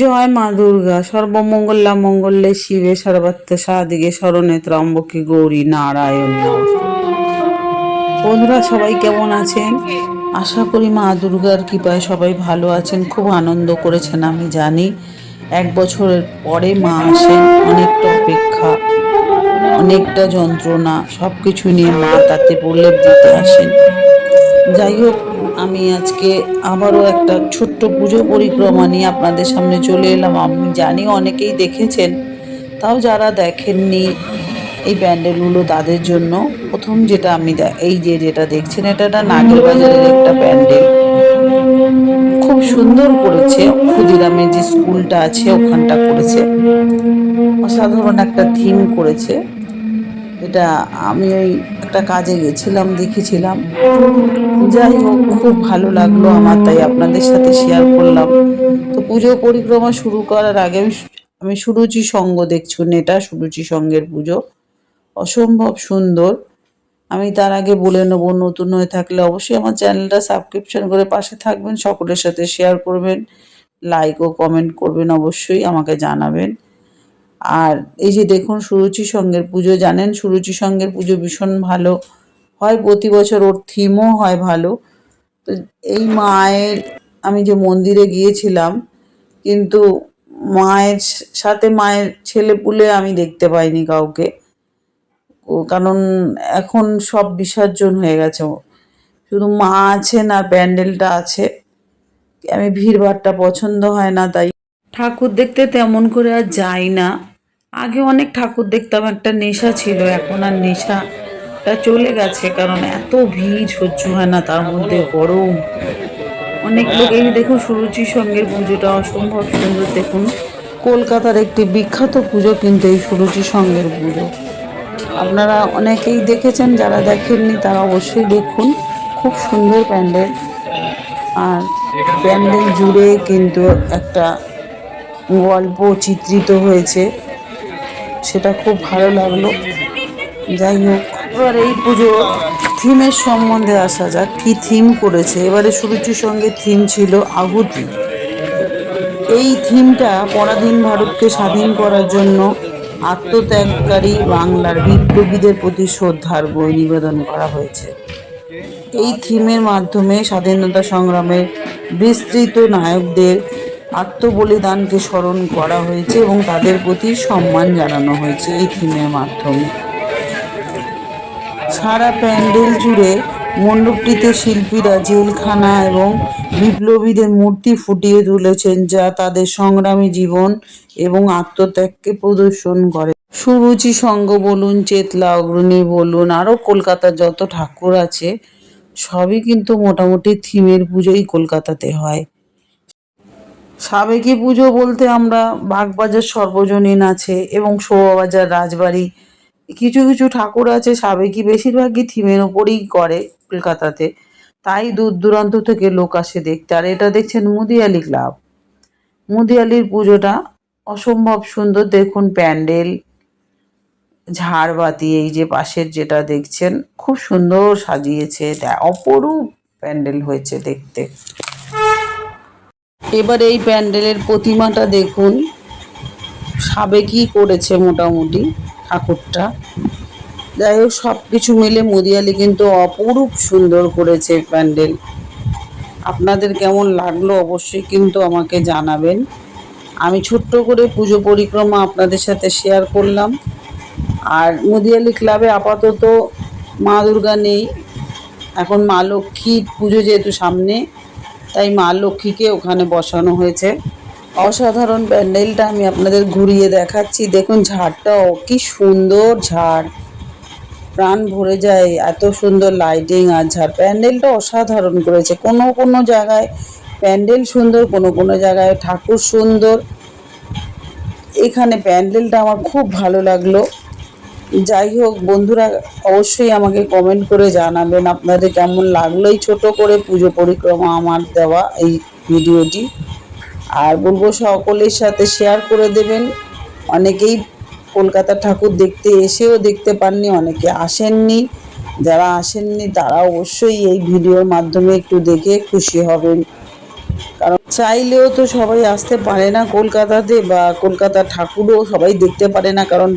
জয় মা দুর্গা, সর্বমঙ্গলা মঙ্গলে শিবে সর্বাত্ম সাদিকে স্মরণে ত্রম্বকে গৌরী নারায়ণ। বন্ধুরা, সবাই কেমন আছেন? আশা করি মা দুর্গার কৃপায় সবাই ভালো আছেন, খুব আনন্দ করেছেন, আমি জানি। এক বছরের পরে মা আসেন, অনেকটা অপেক্ষা, অনেকটা যন্ত্রণা সব কিছু নিয়ে মা তাতে প্রলেপ দিতে আসেন। যাই হোক আমি আজকে আবারও একটা ছোট্ট পুজো পরিক্রমা নিয়ে আপনাদের সামনে চলে এলাম। আমি জানি অনেকেই দেখেছেন, তাও যারা দেখেননি এই প্যান্ডেলগুলো তাদের জন্য, প্রথম যেটা আমি এই যে যেটা দেখছেন, এটা একটা নাগের বাজারের একটা প্যান্ডেল। খুব সুন্দর করেছে, ক্ষুদিরামের যে স্কুলটা আছে ওখানটা করেছে। অসাধারণ একটা থিম করেছে। এটা আমি ওই একটা কাজে গেছিলাম, দেখেছিলাম। যাই হোক, খুব ভালো লাগল আমার, তাই আপনাদের সাথে শেয়ার করলাম। তো পুজো পরিক্রমা শুরু করার আগে আমি আমি সুরুচি সঙ্গ দেখছুন এটা সুরুচি সঙ্গের পুজো। অসম্ভব সুন্দর। আমি তার আগে বলে নেব, নতুন হয়ে থাকলে অবশ্যই আমার চ্যানেলটা সাবস্ক্রিপশন করে পাশে থাকবেন, সকলের সাথে শেয়ার করবেন লাইক ও কমেন্ট করবেন অবশ্যই, আমাকে জানাবেন। আর এই যে দেখুন সুরুচি সঙ্গের পুজো, জানেন সুরুচি সঙ্গের পুজো ভীষণ ভালো হয়, প্রতি বছর ওর থিমও হয় ভালো। তো এই মায়ের, আমি যে মন্দিরে গিয়েছিলাম, কিন্তু মায়ের সাথে মায়ের ছেলে পুলে আমি দেখতে পাইনি কাউকে। কারণ এখন সব বিসর্জন হয়ে গেছে শুধু মা আছেন আর প্যান্ডেলটা আছে। আমি ভিড়ভাড়টা পছন্দ হয় না, তাই ঠাকুর দেখতে তেমন করে আর যাই না। আগে অনেক ঠাকুর দেখতাম, একটা নেশা ছিল, এখন আর নেশাটা চলে গেছে, কারণ এত ভিড়, সহ্য হয় না, তার মধ্যে গরম। অনেক লোক, এই দেখুন সুরুচি সঙ্গের পুজোটা অসম্ভব সুন্দর, দেখুন। কলকাতার একটি বিখ্যাত পুজো কিন্তু এই সুরুচি সঙ্গের পুজো। আপনারা অনেকেই দেখেছেন, যারা দেখেননি, তারা অবশ্যই দেখুন। খুব সুন্দর প্যান্ডেল। আর প্যান্ডেল জুড়ে কিন্তু একটা গল্প চিত্রিত হয়েছে। সেটা খুব ভালো লাগল। যাই হোক, এবার এই পুজো থিমের সম্বন্ধে আসা যাক, কি থিম করেছে। এবারে সুরুচির সঙ্গে থিম ছিল আহুতি। এই থিমটা পরাধীন ভারতকে স্বাধীন করার জন্য আত্মত্যাগকারী বাংলার বিপ্লবীদের প্রতি শ্রদ্ধার বই নিবেদন করা হয়েছে। এই থিমের মাধ্যমে স্বাধীনতা সংগ্রামের বিস্তৃত নায়কদের আত্মবলিদানকে স্মরণ করা হয়েছে এবং তাদের প্রতি সম্মান জানানো হয়েছে এই থিমের মাধ্যমে। সারা প্যান্ডেল জুড়ে মণ্ডপটিতে শিল্পীরা জেলখানা এবং বিপ্লবীদের মূর্তি ফুটিয়ে তুলেছেন যা তাদের সংগ্রামী জীবন এবং আত্মত্যাগকে প্রদর্শন করে। সুরুচি সঙ্গ বলুন, চেতলা অগ্রণী বলুন, আরও কলকাতার যত ঠাকুর আছে, সবই কিন্তু মোটামুটি থিমের পুজোই কলকাতাতে হয়। সাবেকি পুজো বলতে আমরা বাগবাজার সর্বজনীন আছে এবং শোভাবাজার রাজবাড়ি। কিছু কিছু ঠাকুর আছে সাবেকি বেশিরভাগই থিমের ওপরেই করে কলকাতাতে। তাই দূর দূরান্ত থেকে লোক আসে দেখতে। আর এটা দেখছেন মুদিয়ালি ক্লাব। মুদিয়ালির পুজোটা অসম্ভব সুন্দর। দেখুন প্যান্ডেল, ঝাড়বাতি, এই যে পাশের যেটা দেখছেন, খুব সুন্দর সাজিয়েছে। অপরূপ প্যান্ডেল হয়েছে দেখতে। এবার এই প্যান্ডেলের প্রতিমাটা দেখুন। সাবেকি করেছে মোটামুটি ঠাকুরটা। যাই হোক সব কিছু মিলে মুদিয়ালি কিন্তু অপরূপ সুন্দর করেছে প্যান্ডেল। আপনাদের কেমন লাগল অবশ্যই কিন্তু আমাকে জানাবেন। আমি ছোট্ট করে পুজো পরিক্রমা আপনাদের সাথে শেয়ার করলাম। আর মুদিয়ালি ক্লাবে আপাতত মা দুর্গা নেই। এখন মা লক্ষ্মীর পুজো যেহেতু সামনে তাই মা লক্ষ্মীকে ওখানে বসানো হয়েছে। অসাধারণ প্যান্ডেলটা আমি আপনাদের ঘুরিয়ে দেখাচ্ছি। দেখুন ঝাড়টাও, কি সুন্দর ঝাড়। প্রাণ ভরে যায়, এত সুন্দর লাইটিং আর ঝাড়। প্যান্ডেলটা অসাধারণ করেছে। কোনো কোনো জায়গায় প্যান্ডেল সুন্দর, কোনো কোনো জায়গায় ঠাকুর সুন্দর। এখানে প্যান্ডেলটা আমার খুব ভালো লাগল। যাই হোক, বন্ধুরা অবশ্যই আমাকে কমেন্ট করে জানাবেন আপনাদের কেমন লাগল এই ছোটো করে পুজো পরিক্রমা আমার দেওয়া এই ভিডিওটি। আর বলব সকলের সাথে শেয়ার করে দেবেন। অনেকেই কলকাতা ঠাকুর দেখতে এসেও দেখতে পাননি, অনেকে আসেননি। যারা আসেননি, তারা অবশ্যই এই ভিডিওর মাধ্যমে একটু দেখে খুশি হবেন। কারণ চাইলেও তো সবাই আসতে পারে না কলকাতাতে বা কলকাতার ঠাকুরও সবাই দেখতে পারে না, কারণ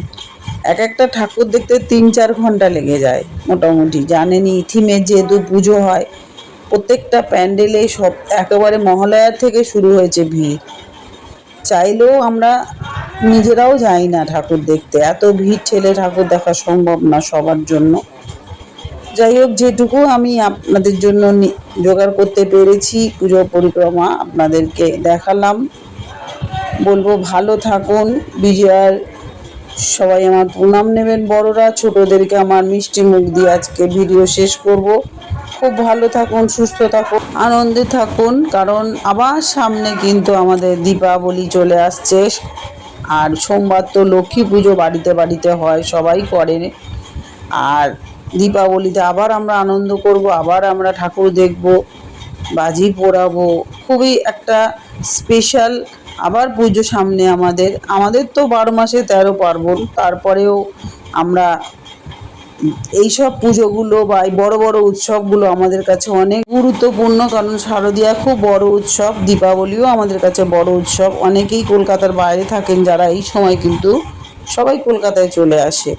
এক একটা ঠাকুর দেখতে তিন চার ঘণ্টা লেগে যায়, মোটামুটি। জানেনই থিমের যেহেতু পুজো হয়, প্রত্যেকটা প্যান্ডেলে সব একেবারে মহালয়ার থেকে শুরু হয়েছে ভিড়। চাইলেও আমরা নিজেরাও যাই না ঠাকুর দেখতে। এত ভিড় ঠেলে ঠাকুর দেখা সম্ভব না সবার জন্য। যাই হোক, যেটুকু আমি আপনাদের জন্য জোগাড় করতে পেরেছি, পুজো পরিক্রমা আপনাদেরকে দেখালাম। বলব ভালো থাকুন, বিজয়ার সবাই আমার প্রণাম নেবেন বড়রা, ছোটদেরকে আমার মিষ্টি মুখ দিয়ে আজকে ভিডিও শেষ করব। খুব ভালো থাকুন, সুস্থ থাকুন, আনন্দে থাকুন, কারণ আবার সামনে কিন্তু আমাদের দীপাবলি চলে আসছে। আর সোমবার তো লক্ষ্মী পুজো বাড়িতে বাড়িতে হয়, সবাই করে। আর দীপাবলিতে আবার আমরা আনন্দ করব, আবার আমরা ঠাকুর দেখব, বাজি পোড়াবো। খুবই একটা স্পেশাল আবার পুজো সামনে আমাদের আমাদের তো বারো মাসে তেরো পার্বণ, তারপরেও আমরা এইসব পুজোগুলো বা এই বড় বড় উৎসবগুলো আমাদের কাছে অনেক গুরুত্বপূর্ণ, কারণ শারদীয়া খুব বড় উৎসব, দীপাবলিও আমাদের কাছে বড় উৎসব। অনেকেই কলকাতার বাইরে থাকেন, যারা এই সময় কিন্তু সবাই কলকাতায় চলে আসে।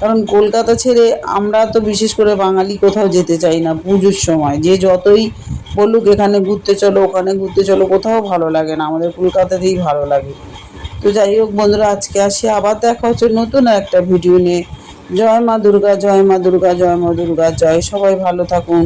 কারণ কলকাতা ছেড়ে আমরা তো বিশেষ করে বাঙালি কোথাও যেতে চাই না পুজোর সময়। যে যতই বলুক এখানে ঘুরতে চলো, ওখানে ঘুরতে চলো, কোথাও ভালো লাগে না। আমাদের কলকাতাতেই ভালো লাগে। তো যাই হোক বন্ধুরা, আজকে আসি, আবার দেখা হচ্ছে নতুন একটা ভিডিও নিয়ে। জয় মা দুর্গা, জয় মা দুর্গা, জয় মা দুর্গা, জয়। সবাই ভালো থাকুন।